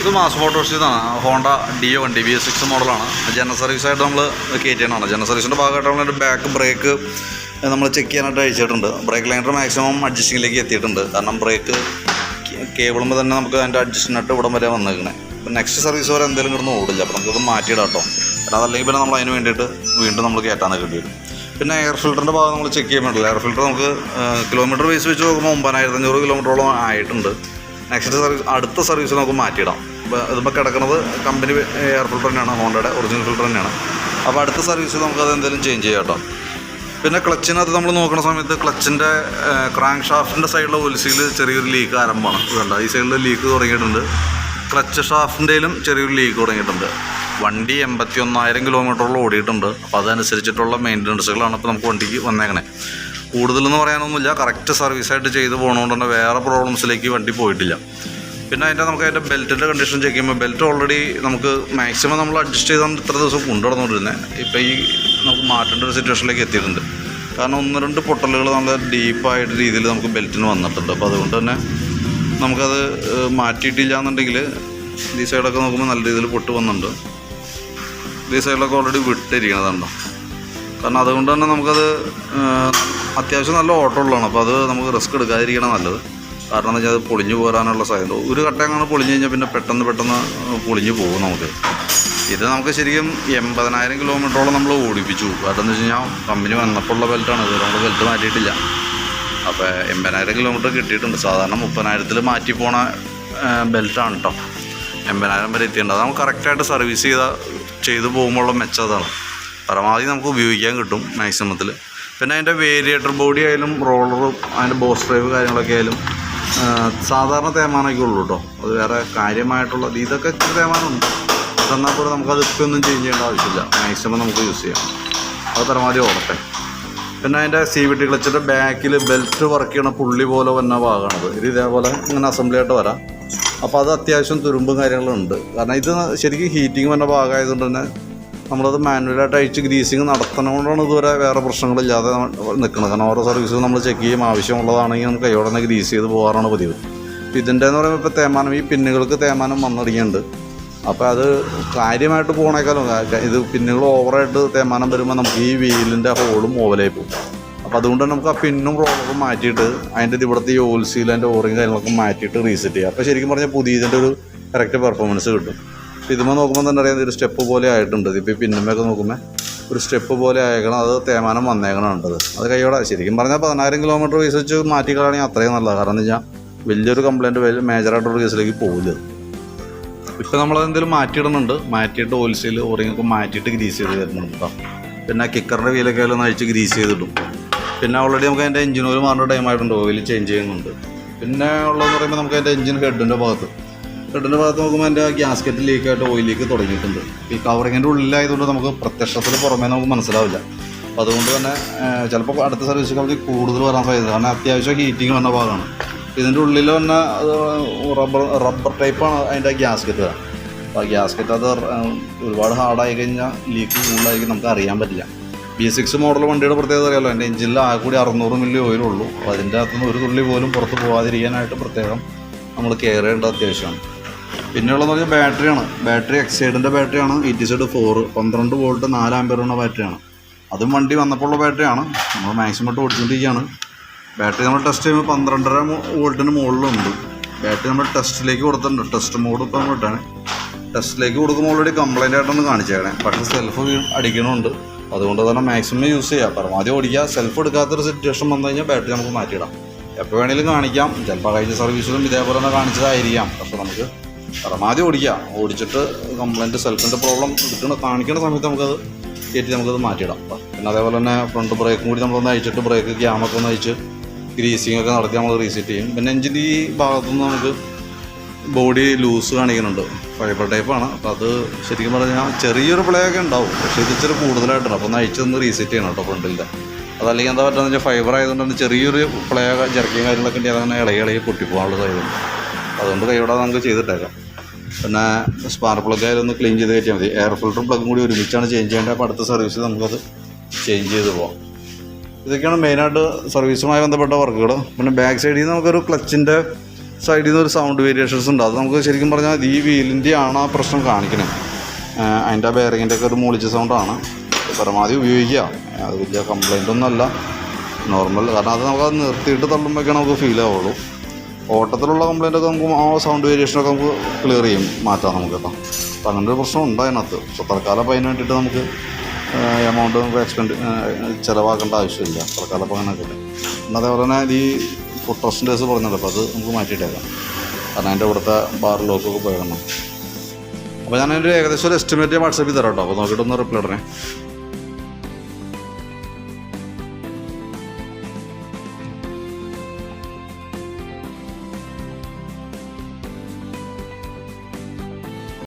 ഇത് മാസ് ഫോട്ടോസിന്നാണ് Honda Dio വണ്ടി ബി എസ് സിക്സ് മോഡലാണ് ജനറൽ സർവീസായിട്ട് നമ്മൾ കയറ്റിയാണ് ജനറൽ സർവീസിന്റെ ഭാഗമായിട്ട് നമ്മൾ ബാക്ക് ബ്രേക്ക് നമ്മൾ ചെക്ക് ചെയ്യാനായിട്ട് അയച്ചിട്ടുണ്ട്. ബ്രേക്ക് ലൈനർ മാക്സിമം അഡ്ജസ്റ്റിങ്ങിലേക്ക് എത്തിയിട്ടുണ്ട്. കാരണം ബ്രേക്ക് കേബിളുമ്പോൾ തന്നെ നമുക്ക് അതിന്റെ അഡ്ജസ്റ്റിനായിട്ട് ഇവിടം വരെ വന്നേക്കണേ. അപ്പോൾ നെക്സ്റ്റ് സർവീസ് വരെ എന്തെങ്കിലും കിടന്ന് ഓടില്ല. അപ്പോൾ നമുക്കത് മാറ്റിയിടാം കാരണം അതല്ലെങ്കിൽ പിന്നെ നമ്മൾ അതിന് വേണ്ടിയിട്ട് വീണ്ടും നമ്മൾ കയറ്റാൻ വേണ്ടി വരും. പിന്നെ എയർ ഫിൽറ്ററിന്റെ ഭാഗം നമ്മൾ ചെക്ക് ചെയ്യാൻ പറ്റില്ല. എയർ ഫിൽറ്റർ നമുക്ക് കിലോമീറ്റർ ബേസ് വെച്ച് നോക്കുമ്പോൾ ഒമ്പതിനായിരത്തി അഞ്ഞൂറ് കിലോമീറ്ററോളം ആയിട്ടുണ്ട്. നെക്സ്റ്റ് സർവീസ് അടുത്ത സർവീസ് നമുക്ക് മാറ്റിയിടാം. ഇതിപ്പോൾ കിടക്കുന്നത് കമ്പനി എയർ ഫിൽറ്റർ തന്നെയാണ് ഹോണ്ടയുടെ ഒറിജിനൽ ഫിൽറ്റർ തന്നെയാണ്. അപ്പോൾ അടുത്ത സർവീസ് നമുക്കത് എന്തെങ്കിലും ചേഞ്ച് ചെയ്യാം കേട്ടോ. പിന്നെ ക്ലച്ചിനകത്ത് നമ്മൾ നോക്കുന്ന സമയത്ത് ക്ലച്ചിന്റെ ക്രാങ്ക് ഷാഫ്റ്റിന്റെ സൈഡിലെ ഒലിസിയിൽ ചെറിയൊരു ലീക്ക് ആരംഭമാണ്. ഇതുണ്ട് ഈ സൈഡിൽ ലീക്ക് തുടങ്ങിയിട്ടുണ്ട്. ക്ലച്ച് ഷാഫ്റ്റിന്റെയിലും ചെറിയൊരു ലീക്ക് തുടങ്ങിയിട്ടുണ്ട്. വണ്ടി എൺപത്തി ഒന്നായിരം കിലോമീറ്ററോളം ഓടിയിട്ടുണ്ട്. അപ്പോൾ അതനുസരിച്ചിട്ടുള്ള മെയിന്റനൻസുകളാണ് ഇപ്പോൾ നമുക്ക് വണ്ടിക്ക് വന്നേക്കണേ. കൂടുതലെന്ന് പറയാനൊന്നുമില്ല. കറക്റ്റ് സർവീസായിട്ട് ചെയ്ത് പോകണതുകൊണ്ട് തന്നെ വേറെ പ്രോബ്ലംസിലേക്ക് വണ്ടി പോയിട്ടില്ല. പിന്നെ അതിന്റെ നമുക്ക് അതിന്റെ ബെൽറ്റിന്റെ കണ്ടീഷൻ ചെക്ക് ചെയ്യുമ്പോൾ ബെൽറ്റ് ഓൾറെഡി നമുക്ക് മാക്സിമം നമ്മൾ അഡ്ജസ്റ്റ് ചെയ്താൽ ഇത്ര ദിവസം കൊണ്ടുനടന്നുകൊണ്ടിരുന്നത് ഇപ്പോൾ ഈ നമുക്ക് മാറ്റേണ്ട ഒരു സിറ്റുവേഷനിലേക്ക് എത്തിയിട്ടുണ്ട്. കാരണം ഒന്ന് രണ്ട് പൊട്ടലുകൾ നല്ല ഡീപ്പായിട്ട് രീതിയിൽ നമുക്ക് ബെൽറ്റിന് വന്നിട്ടുണ്ട്. അപ്പോൾ അതുകൊണ്ട് തന്നെ നമുക്കത് മാറ്റിയിട്ടില്ല എന്നുണ്ടെങ്കിൽ ഈ സൈഡൊക്കെ നോക്കുമ്പോൾ നല്ല രീതിയിൽ പൊട്ട് വന്നിട്ടുണ്ട്. ഈ സൈഡിലൊക്കെ ഓൾറെഡി വിട്ടിരിക്കണതുണ്ടോ കാരണം അതുകൊണ്ട് തന്നെ നമുക്കത് അത്യാവശ്യം നല്ല ഓട്ടോ ഉള്ളതാണ്. അപ്പോൾ അത് നമുക്ക് റിസ്ക് എടുക്കാതിരിക്കണം നല്ലത്. കാരണം എന്ന് വെച്ചാൽ അത് പൊളിഞ്ഞു പോരാനുള്ള സാധ്യത ഒരു കട്ട അങ്ങനെ പൊളിഞ്ഞു കഴിഞ്ഞാൽ പിന്നെ പെട്ടെന്ന് പെട്ടെന്ന് പൊളിഞ്ഞു പോകും നമുക്ക്. ഇത് നമുക്ക് ശരിക്കും എൺപതിനായിരം കിലോമീറ്ററോളം നമ്മൾ ഓടിപ്പിച്ചു. കാരണം എന്ന് വെച്ച് കഴിഞ്ഞാൽ കമ്പനി വന്നപ്പോൾ ഉള്ള ബെൽറ്റാണ് ഇത് നമ്മൾ ബെൽറ്റ് മാറ്റിയിട്ടില്ല. അപ്പോൾ എൺപതിനായിരം കിലോമീറ്റർ കിട്ടിയിട്ടുണ്ട്. സാധാരണ മുപ്പതിനായിരത്തിൽ മാറ്റി പോണ ബെൽറ്റാണ് കേട്ടോ എൺപതിനായിരം വരെ എത്തിയിട്ടുണ്ട്. അത് നമുക്ക് കറക്റ്റായിട്ട് സർവീസ് ചെയ്ത ചെയ്തു പോകുമ്പോഴുള്ള മെച്ചതാണ് പരമാവധി നമുക്ക് ഉപയോഗിക്കാൻ കിട്ടും മാക്സിമത്തിൽ പിന്നെ അതിന്റെ വേരിയേറ്റർ ബോഡി ആയാലും റോളറും അതിന്റെ ബോസ് ഡ്രൈവ് കാര്യങ്ങളൊക്കെ ആയാലും സാധാരണ തേമാനമൊക്കെ ഉള്ളൂ കേട്ടോ അത് വേറെ കാര്യമായിട്ടുള്ള ഇതൊക്കെ ഇച്ചിരി തേമാനമുണ്ട് തന്നാൽ പോലും നമുക്കത് ഇപ്പം ഒന്നും ചേഞ്ച് ചെയ്യേണ്ട ആവശ്യമില്ല. മാക്സിമം നമുക്ക് യൂസ് ചെയ്യാം. അത് പരമാവധി ഓടട്ടെ. പിന്നെ അതിന്റെ സി വി ടി ക്ലച്ചിന്റെ ബാക്കിൽ ബെൽറ്റ് വർക്ക് ചെയ്യണ പുള്ളി പോലെ വന്ന ഭാഗമാണത് ഇത് ഇതേപോലെ ഇങ്ങനെ അസംബ്ലി ആയിട്ട് വരാം. അപ്പോൾ അത് അത്യാവശ്യം തുരുമ്പും കാര്യങ്ങളും ഉണ്ട്. കാരണം ഇത് ശരിക്കും ഹീറ്റിംഗ് വന്ന ഭാഗമായതുകൊണ്ട് തന്നെ നമ്മളത് മാനുവലായിട്ട് അഴിച്ച് ഗ്രീസിങ് നടത്തണോണ്ടാണ് ഇതുവരെ വേറെ പ്രശ്നങ്ങളില്ലാതെ നിൽക്കുന്നത് കാരണം ഓരോ സർവീസും നമ്മൾ ചെക്ക് ചെയ്യും. ആവശ്യമുള്ളതാണെങ്കിൽ നമുക്ക് കൈയോടെ തന്നെ ഗ്രീസ് ചെയ്ത് പോകാറാണ് പതിവ്. ഇതിന്റെ എന്ന് പറയുമ്പോൾ ഇപ്പോൾ തേമാനം ഈ പിന്നുകൾക്ക് തേമാനം വന്നിടങ്ങിയുണ്ട് അപ്പോൾ അത് കാര്യമായിട്ട് പോകണേക്കാളും ഇത് പിന്നുകൾ ഓവറായിട്ട് തേമാനം വരുമ്പോൾ നമുക്ക് ഈ വീലിന്റെ ഹോളും ഓവലായി പോകും. അപ്പോൾ അതുകൊണ്ട് നമുക്ക് ആ പിന്നും റോളറും മാറ്റിയിട്ട് അതിന്റെ ഇവിടുത്തെ ഈ ഓൽസീൽ അതിന്റെ ഓറിങ് കാര്യങ്ങളൊക്കെ മാറ്റിയിട്ട് റീസെറ്റ് ചെയ്യുക അപ്പോൾ ശരിക്കും പറഞ്ഞാൽ പുതിയതിന്റെ ഒരു കറക്റ്റ് പെർഫോമൻസ് കിട്ടും. അപ്പോൾ ഇതുമ്പോൾ നോക്കുമ്പോൾ തന്നെ അറിയാം ഒരു സ്റ്റെപ്പ് പോലെ ആയിട്ടുണ്ട്. ഇപ്പോൾ ഈ നോക്കുമ്പോൾ ഒരു സ്റ്റെപ്പ് പോലെ ആയേക്കണം അത് തേമാനം വന്നേക്കണം ഉണ്ടത് അത് കൈയോടെ ശരിക്കും പറഞ്ഞാൽ പതിനായിരം കിലോമീറ്റർ വീസ് വെച്ച് മാറ്റിക്കളാണെങ്കിൽ അത്രയും നല്ലതാണ് കാരണം എന്ന് വെച്ചാൽ വലിയൊരു കംപ്ലയിന്റ് വലിയ മേജറായിട്ടുള്ള കേസിലേക്ക് പോകില്ല ഇപ്പോൾ നമ്മളതെന്തെങ്കിലും മാറ്റിയിടുന്നുണ്ട്. മാറ്റിയിട്ട് ഓയിൽസീൽ ഓറിങ്ങൊക്കെ മാറ്റിയിട്ട് ഗ്രീസ് ചെയ്ത് തരുന്നുണ്ട് കേട്ടോ പിന്നെ കിക്കറിന്റെ വീലൊക്കെ ഒന്ന് അഴിച്ച് ഗ്രീസ് ചെയ്തിടും. പിന്നെ ഓൾറെഡി നമുക്ക് അതിന്റെ എഞ്ചിൻ ഓയിൽ മാറുന്ന ടൈമായിട്ടുണ്ട് ഓയിൽ ചേഞ്ച് ചെയ്യുന്നുണ്ട്. പിന്നെ ഉള്ളതെന്ന് പറയുമ്പോൾ നമുക്ക് അതിന്റെ എഞ്ചിൻ ഹെഡിന്റെ ഭാഗത്ത് ഹെഡിന്റെ ഭാഗത്ത് നോക്കുമ്പോൾ എന്റെ ഗ്യാസ്കറ്റ് ലീക്കായിട്ട് ഓയിൽ ലീക്ക് തുടങ്ങിയിട്ടുണ്ട്. ഈ കവറിങ്ങിന്റെ ഉള്ളിലായതുകൊണ്ട് നമുക്ക് പ്രത്യക്ഷത്തിൽ പുറമേ നമുക്ക് മനസ്സിലാവില്ല. അപ്പോൾ അതുകൊണ്ട് തന്നെ ചിലപ്പോൾ അടുത്ത സർവീസ് കമ്പനി കൂടുതൽ വരാൻ സാധ്യത കാരണം അത്യാവശ്യം ഹീറ്റിംഗ് വന്ന ഭാഗമാണ്. ഇതിന്റെ ഉള്ളിൽ വന്ന റബ്ബർ റബ്ബർ ടൈപ്പാണ് അതിന്റെ ഗ്യാസ്കറ്റ് അപ്പോൾ ആ ഗ്യാസ്കറ്റ് അത് ഒരുപാട് ഹാർഡായി കഴിഞ്ഞാൽ ലീക്ക് കൂടുതലായി നമുക്ക് അറിയാൻ പറ്റില്ല. ബി സിക്സ് മോഡൽ വണ്ടിയുടെ പ്രത്യേകത അറിയാമല്ലോ എന്റെ എഞ്ചിനിൽ ആകെ കൂടി അറുന്നൂറ് മില്ലി ഓയിലുള്ളൂ അപ്പോൾ അതിന്റെ അകത്തുനിന്ന് ഒരു തുള്ളി പോലും പുറത്ത് പോകാതിരിക്കാനായിട്ട് പ്രത്യേകം നമ്മൾ കെയർ ചെയ്യേണ്ടത് അത്യാവശ്യമാണ്. പിന്നെയുള്ളതെന്ന് പറഞ്ഞാൽ ബാറ്ററിയാണ് ബാറ്ററി എക്സൈഡിന്റെ ബാറ്ററിയാണ് ഇ ടി സെഡ് ഫോർ പന്ത്രണ്ട് വോൾട്ട് നാല് ആമ്പയറുള്ള ബാറ്ററിയാണ് അതും വണ്ടി വന്നപ്പോൾ ഉള്ള ബാറ്ററിയാണ് നമ്മൾ മാക്സിമം ഇട്ട് ഓടിച്ചുകൊണ്ടിരിക്കുകയാണ് ബാറ്ററി നമ്മൾ ടെസ്റ്റ് ചെയ്യുമ്പോൾ പന്ത്രണ്ടര വോൾട്ടിന് മുകളിലുണ്ട്. ബാറ്ററി നമ്മൾ ടെസ്റ്റിലേക്ക് കൊടുത്തിട്ടുണ്ട്. ടെസ്റ്റ് മോഡ് ഇപ്പം നമ്മൾ ഇട്ടാണ്. ടെസ്റ്റിലേക്ക് കൊടുക്കുമ്പോൾ ഓൾറെഡി കംപ്ലൈന്റ് ആയിട്ടൊന്ന് കാണിച്ചേക്കണേ. പക്ഷേ സെൽഫ് അടിക്കണമുണ്ട് അതുകൊണ്ട് തന്നെ മാക്സിമം യൂസ് ചെയ്യുക പരമാവധി ഓടിക്കുക. സെൽഫ് എടുക്കാത്തൊരു സിറ്റുവേഷൻ വന്നു കഴിഞ്ഞാൽ ബാറ്ററി നമുക്ക് മാറ്റിയിടാം. എപ്പോൾ വേണമെങ്കിലും കാണിക്കാം. ചിലപ്പോൾ കഴിഞ്ഞ സർവീസിലും ഇതേപോലെ തന്നെ കാണിച്ചതായിരിക്കാം. പക്ഷെ നമുക്ക് പരമാവധി ഓടിക്കുക. ഓടിച്ചിട്ട് കംപ്ലൈന്റ് സെൽഫിന്റെ പ്രോബ്ലം എടുക്കുന്ന കാണിക്കുന്ന സമയത്ത് നമുക്കത് കയറ്റി നമുക്കത് മാറ്റിയിടാം. പിന്നെ അതേപോലെ തന്നെ ഫ്രണ്ട് ബ്രേക്കും കൂടി നമ്മളൊന്ന് അയച്ചിട്ട് ബ്രേക്ക് ക്യാമൊക്കെ ഒന്ന് അയച്ച് ഗ്രീസിങ് ഒക്കെ നടത്തി നമ്മൾ റീസെറ്റ് ചെയ്യും. പിന്നെ എഞ്ചിൻ ഈ ഭാഗത്തുനിന്ന് നമുക്ക് ബോഡി ലൂസ് കാണിക്കുന്നുണ്ട്. ഫൈബർ ടൈപ്പാണ് അപ്പോൾ അത് ശരിക്കും പറഞ്ഞാൽ ചെറിയൊരു പ്ലേ ഒക്കെ ഉണ്ടാവും. പക്ഷേ ഇത് ഇച്ചിരി കൂടുതലായിട്ടുണ്ട് അപ്പോൾ ഒന്ന് അയച്ചൊന്ന് റീസെറ്റ് ചെയ്യണം കേട്ടോ ഫ്രണ്ടിന്റെ അതല്ലെങ്കിൽ എന്താ പറ്റുക ഫൈബർ ആയതുകൊണ്ട് ചെറിയൊരു പ്ലേ ജർക്കിയും കാര്യങ്ങളൊക്കെ ഉണ്ടെങ്കിൽ അതങ്ങനെ ഇളകി ഇളകി പൊട്ടിപ്പോകാനുള്ള സാധ്യതയുണ്ട് അതുകൊണ്ട് കൈയോടെ നമുക്ക് ചെയ്തിട്ടേക്കാം. പിന്നെ സ്പാർക്ക് പ്ലഗ് ആയാലും ഒന്ന് ക്ലീൻ ചെയ്ത് കയറ്റിയാൽ മതി. എയർ ഫിൽറ്ററും പ്ലഗും കൂടി ഒരുമിച്ചാണ് ചേഞ്ച് ചെയ്യേണ്ടത്. അപ്പോൾ അടുത്ത സർവീസ് നമുക്കത് ചേഞ്ച് ചെയ്ത് പോകാം ഇതൊക്കെയാണ് മെയിനായിട്ട് സർവീസുമായി ബന്ധപ്പെട്ട വർക്കുകൾ പിന്നെ ബാക്ക് സൈഡിൽ നിന്ന് നമുക്കൊരു ക്ലച്ചിന്റെ സൈഡിൽ നിന്ന് ഒരു സൗണ്ട് വേരിയേഷൻസ് ഉണ്ട്. അത് നമുക്ക് ശരിക്കും പറഞ്ഞാൽ ഈ വീലിന്റെ ആണ് ആ പ്രശ്നം കാണിക്കണേ. അതിന്റെ ബെയറിങ്ങിന്റെ ഒക്കെ ഒരു മൂളിച്ച സൗണ്ടാണ് പരമാവധി ഉപയോഗിക്കുക. അത് വലിയ കംപ്ലൈന്റ് ഒന്നുമല്ല നോർമൽ കാരണം അത് നമുക്ക് അത് നിർത്തിയിട്ട് തള്ളുമ്പോഴേക്കാണ് നമുക്ക് ഫീൽ ആവുള്ളൂ. ഓട്ടത്തിലുള്ള കംപ്ലൈന്റ് ഒക്കെ നമുക്ക് ആ സൗണ്ട് വേരിയേഷനൊക്കെ നമുക്ക് ക്ലിയർ ചെയ്യും. മാറ്റാം നമുക്ക് കേട്ടോ. അപ്പം അങ്ങനെ ഒരു പ്രശ്നം ഉണ്ട് അതിനകത്ത്. പക്ഷെ തൽക്കാലം അപ്പോൾ അതിന് വേണ്ടിയിട്ട് നമുക്ക് എമൗണ്ട് നമുക്ക് എക്സ്പെൻഡ് ചിലവാക്കേണ്ട ആവശ്യമില്ല. തൽക്കാലം അപ്പോൾ അങ്ങനെ കിട്ടും പിന്നെ അതേപോലെ തന്നെ ഈ ഫുഡ് ട്രസ്റ്റിന്റെസ് പറഞ്ഞല്ലോ. അപ്പോൾ അത് നമുക്ക് മാറ്റിയിട്ടേക്കാം. കാരണം അതിന്റെ ഇവിടുത്തെ ബാർ ലോക്കൊക്കെ പോയതാണ് അപ്പോൾ ഞാൻ അതിന്റെ ഏകദേശം ഒരു എസ്റ്റിമേറ്റ് വാട്സപ്പിൽ തരാം കേട്ടോ. അപ്പോൾ നോക്കിയിട്ടൊന്ന് റിപ്ലൈ ഇടണേ.